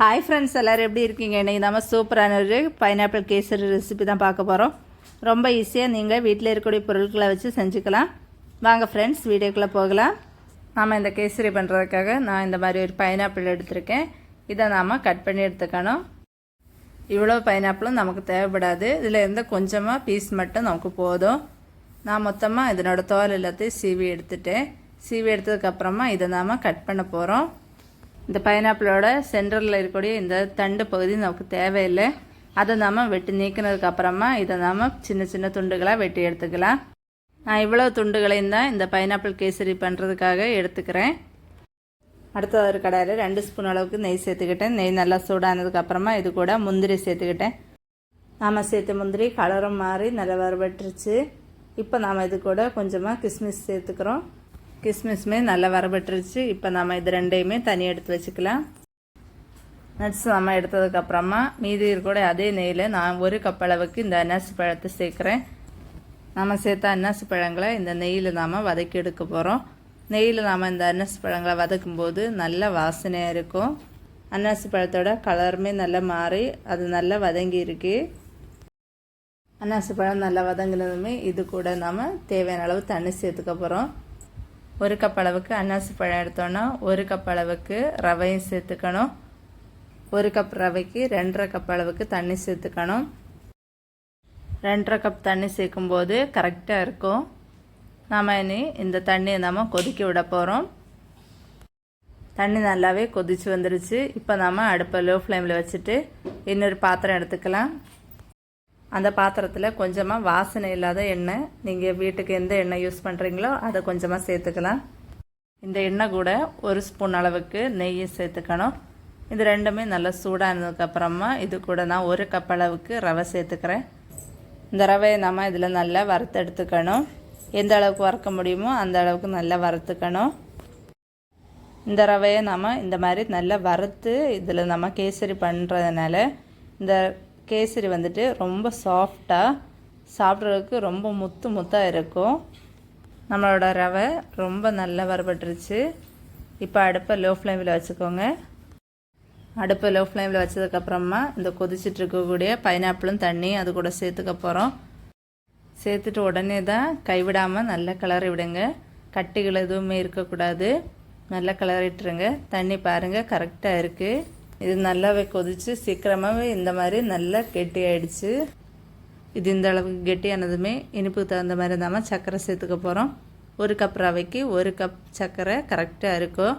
Hi friends எல்லோரும் எப்படி இருக்கீங்க? இன்றைக்கி நம்ம சூப்பரான ஒரு பைனாப்பிள் கேசரி ரெசிபி தான் பார்க்க போகிறோம் ரொம்ப ஈஸியாக நீங்கள் வீட்டில் இருக்கக்கூடிய பொருட்களை வச்சு செஞ்சுக்கலாம். வாங்க ஃப்ரெண்ட்ஸ் வீடியோக்குள்ளே போகலாம். நாம் இந்த கேசரி பண்ணுறதுக்காக நான் இந்த மாதிரி ஒரு பைனாப்பிள் எடுத்திருக்கேன். இதை நாம் கட் பண்ணி எடுத்துக்கணும். இவ்வளோ பைனாப்பிளும் நமக்கு தேவைப்படாது. இதில் இருந்து கொஞ்சமாக பீஸ் மட்டும் நமக்கு போதும். நான் மொத்தமாக இதனோட தோல் எல்லாத்தையும் சீவி எடுத்துட்டேன். சீவி எடுத்ததுக்கப்புறமா இதை நாம் கட் பண்ண போகிறோம் இந்த பைனாப்பிளோட சென்டரில் இருக்கக்கூடிய இந்த தண்டு பகுதி நமக்கு தேவையில்லை. அதை நாம் வெட்டி நீக்கினதுக்கு அப்புறமா இதை நாம் சின்ன சின்ன துண்டுகளாக வெட்டி எடுத்துக்கலாம். நான் இவ்வளோ துண்டுகளையும் தான் இந்த பைனாப்பிள் கேசரி பண்ணுறதுக்காக எடுத்துக்கிறேன். அடுத்த ஒரு கடாயில் ரெண்டு ஸ்பூன் அளவுக்கு நெய் சேர்த்துக்கிட்டேன். நெய் நல்லா சூடானதுக்கு அப்புறமா இது கூட முந்திரி சேர்த்துக்கிட்டேன். நாம் சேர்த்த முந்திரி கலரும் மாறி நல்லா வரபட்டுருச்சு இப்போ நாம் இது கூட கொஞ்சமாக கிஸ்மிஸ் சேர்த்துக்கிறோம். கிஸ்மிஸ்மே நல்லா வரப்பட்டுருச்சு. இப்போ நம்ம இது ரெண்டையுமே தனி எடுத்து வச்சுக்கலாம். நட்ஸ் நம்ம எடுத்ததுக்கப்புறமா மீதி கூட அதே நெய்யில் நான் ஒரு கப் அளவுக்கு இந்த அன்னாசி பழத்தை சேர்க்குறேன். நம்ம சேர்த்த அன்னாசி பழங்களை இந்த நெய்யில் நாம் வதக்கி எடுக்க போகிறோம் நெய்யில் நாம் இந்த அன்னாசி பழங்களை வதக்கும் போது நல்ல வாசனையாக இருக்கும். அன்னாசி பழத்தோட கலருமே நல்லா மாறி அது நல்லா வதங்கி இருக்கு. அன்னாசி பழம் நல்லா வதங்கினதுமே இது கூட நாம் தேவையான அளவு தண்ணி சேர்த்துக்க போகிறோம் ஒரு கப் அளவுக்கு அன்னாசி பழம் எடுத்தோன்னா ஒரு கப் அளவுக்கு ரவையும் சேர்த்துக்கணும். ஒரு கப் ரவைக்கு ரெண்டரை கப் அளவுக்கு தண்ணி சேர்த்துக்கணும். ரெண்டரை கப் தண்ணி சேர்க்கும்போது கரெக்டாக இருக்கும். நாம் இனி இந்த தண்ணியை நாம் கொதிக்க விட போகிறோம் தண்ணி நல்லாவே கொதிச்சு வந்துடுச்சு இப்போ நாம் அடுப்பை லோ ஃப்ளேமில் வச்சுட்டு இன்னொரு பாத்திரம் எடுத்துக்கலாம். அந்த பாத்திரத்தில் கொஞ்சமாக வாசனை இல்லாத எண்ணெய் நீங்கள் வீட்டுக்கு எந்த எண்ணெய் யூஸ் பண்ணுறீங்களோ அதை கொஞ்சமாக சேர்த்துக்கலாம். இந்த எண்ணெய் கூட ஒரு ஸ்பூன் அளவுக்கு நெய்யை சேர்த்துக்கணும். இது ரெண்டுமே நல்லா சூடானதுக்கப்புறமா இது கூட நான் ஒரு கப் அளவுக்கு ரவை சேர்த்துக்கிறேன். இந்த ரவையை நம்ம இதில் நல்லா வறுத்தெடுத்துக்கணும் எந்த அளவுக்கு வறுக்க முடியுமோ அந்த அளவுக்கு நல்லா வறுத்துக்கணும். இந்த ரவையை நம்ம இந்த மாதிரி நல்லா வறுத்து இதில் நம்ம கேசரி பண்ணுறதுனால இந்த கேசரி வந்துட்டு ரொம்ப சாஃப்டாக சாப்பிட்றதுக்கு ரொம்ப முத்து முத்தாக இருக்கும். நம்மளோட ரவை ரொம்ப நல்லா வரப்பட்டுருச்சு இப்போ அடுப்பை லோ ஃப்ளேமில் வச்சுக்கோங்க. அடுப்பை லோ ஃப்ளேமில் வச்சதுக்கப்புறமா இந்த கொதிச்சுட்டு இருக்கக்கூடிய பைனாப்பிளும் தண்ணி அது கூட சேர்த்துக்க போகிறோம் சேர்த்துட்டு உடனே தான் கைவிடாமல் நல்லா கிளறி விடுங்க. கட்டிகள் எதுவுமே இருக்கக்கூடாது. நல்லா கிளறிட்டுருங்க தண்ணி பாருங்கள் கரெக்டாக இருக்குது இது நல்லாவே கொதித்து சீக்கிரமாகவே இந்த மாதிரி நல்லா கெட்டி ஆயிடுச்சு இது இந்த அளவுக்கு கெட்டியானதுமே இனிப்புக்கு தகுந்த மாதிரி நம்ம சர்க்கரை சேர்த்துக்க போகிறோம் ஒரு கப் ரவைக்கு ஒரு கப் சர்க்கரை கரெக்டாக இருக்கும்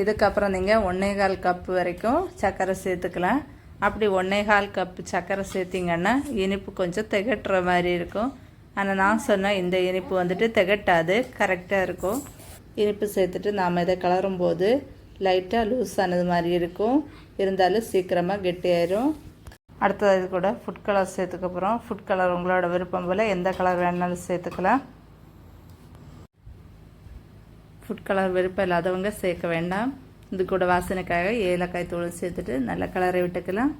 இதுக்கப்புறம் நீங்கள் ஒன்றே கால் கப் வரைக்கும் சர்க்கரை சேர்த்துக்கலாம். அப்படி ஒன்றே கால் கப் சர்க்கரை சேர்த்திங்கன்னா இனிப்பு கொஞ்சம் திகட்டுற மாதிரி இருக்கும். ஆனால் நான் சொன்ன இந்த இனிப்பு வந்துட்டு திகட்டாது கரெக்டாக இருக்கும். இனிப்பு சேர்த்துட்டு நாம் இதை கலரும் போது லைட்டாக லூஸ் ஆனது மாதிரி இருக்கும். இருந்தாலும் சீக்கிரமாக கெட்டியாயிரும். அடுத்தது இது கூட ஃபுட் கலர் சேர்த்துக்க போகிறோம் ஃபுட் கலர் உங்களோட விருப்பம் போல் எந்த கலர் வேணாலும் சேர்த்துக்கலாம். ஃபுட் கலர் விருப்பம் இல்லாதவங்க சேர்க்க வேண்டாம். இது கூட வாசனைக்காக ஏலக்காய் தூள் சேர்த்துட்டு நல்ல கலரை விட்டுக்கலாம்.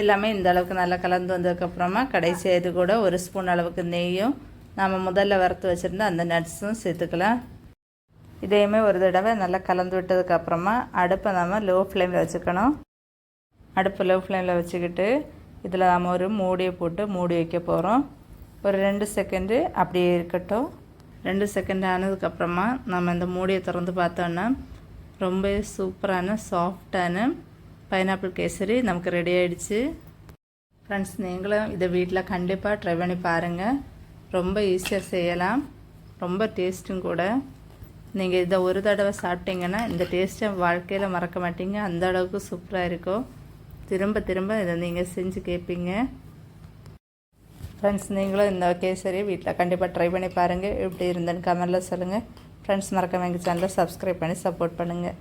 எல்லாமே இந்த அளவுக்கு நல்லா கலந்து வந்ததுக்கப்புறமா கடைசியாக இது கூட ஒரு ஸ்பூன் அளவுக்கு நெய்யும். நாம் முதல்ல வறுத்து வச்சுருந்தா அந்த நட்ஸும் சேர்த்துக்கலாம். இதையுமே ஒரு தடவை நல்லா கலந்து விட்டதுக்கப்புறமா அடுப்பை நம்ம லோ ஃப்ளேமில் வச்சுக்கணும். அடுப்பு லோ ஃப்ளேமில் வச்சுக்கிட்டு இதில் நாம் ஒரு மூடியை போட்டு மூடி வைக்க போகிறோம் ஒரு ரெண்டு செகண்டு அப்படியே இருக்கட்டும். ரெண்டு செகண்ட் ஆனதுக்கப்புறமா நம்ம இந்த மூடியை திறந்து பார்த்தோன்னா ரொம்ப சூப்பரான சாஃப்டான பைனாப்பிள் கேசரி நமக்கு ரெடி ஆகிடுச்சு ஃப்ரெண்ட்ஸ் நீங்களும் இதை வீட்டில் கண்டிப்பாக ட்ரை பண்ணி பாருங்கள் ரொம்ப ஈஸியாக செய்யலாம். ரொம்ப டேஸ்ட்டும் கூட. நீங்கள் இதை ஒரு தடவை சாப்பிட்டீங்கன்னா இந்த டேஸ்ட்டை வாழ்க்கையில் மறக்க மாட்டீங்க. அந்த அளவுக்கு சூப்பராக இருக்கும். திரும்ப திரும்ப இதை நீங்கள் செஞ்சு கேட்பீங்க ஃப்ரெண்ட்ஸ் நீங்களும் இந்த கேசரி வீட்டில் கண்டிப்பாக ட்ரை பண்ணி பாருங்கள் எப்படி இருந்தேன்னு கமெண்டில் சொல்லுங்கள் ஃப்ரெண்ட்ஸ் மறக்காம எங்கள் சேனலை சப்ஸ்கிரைப் பண்ணி சப்போர்ட் பண்ணுங்கள்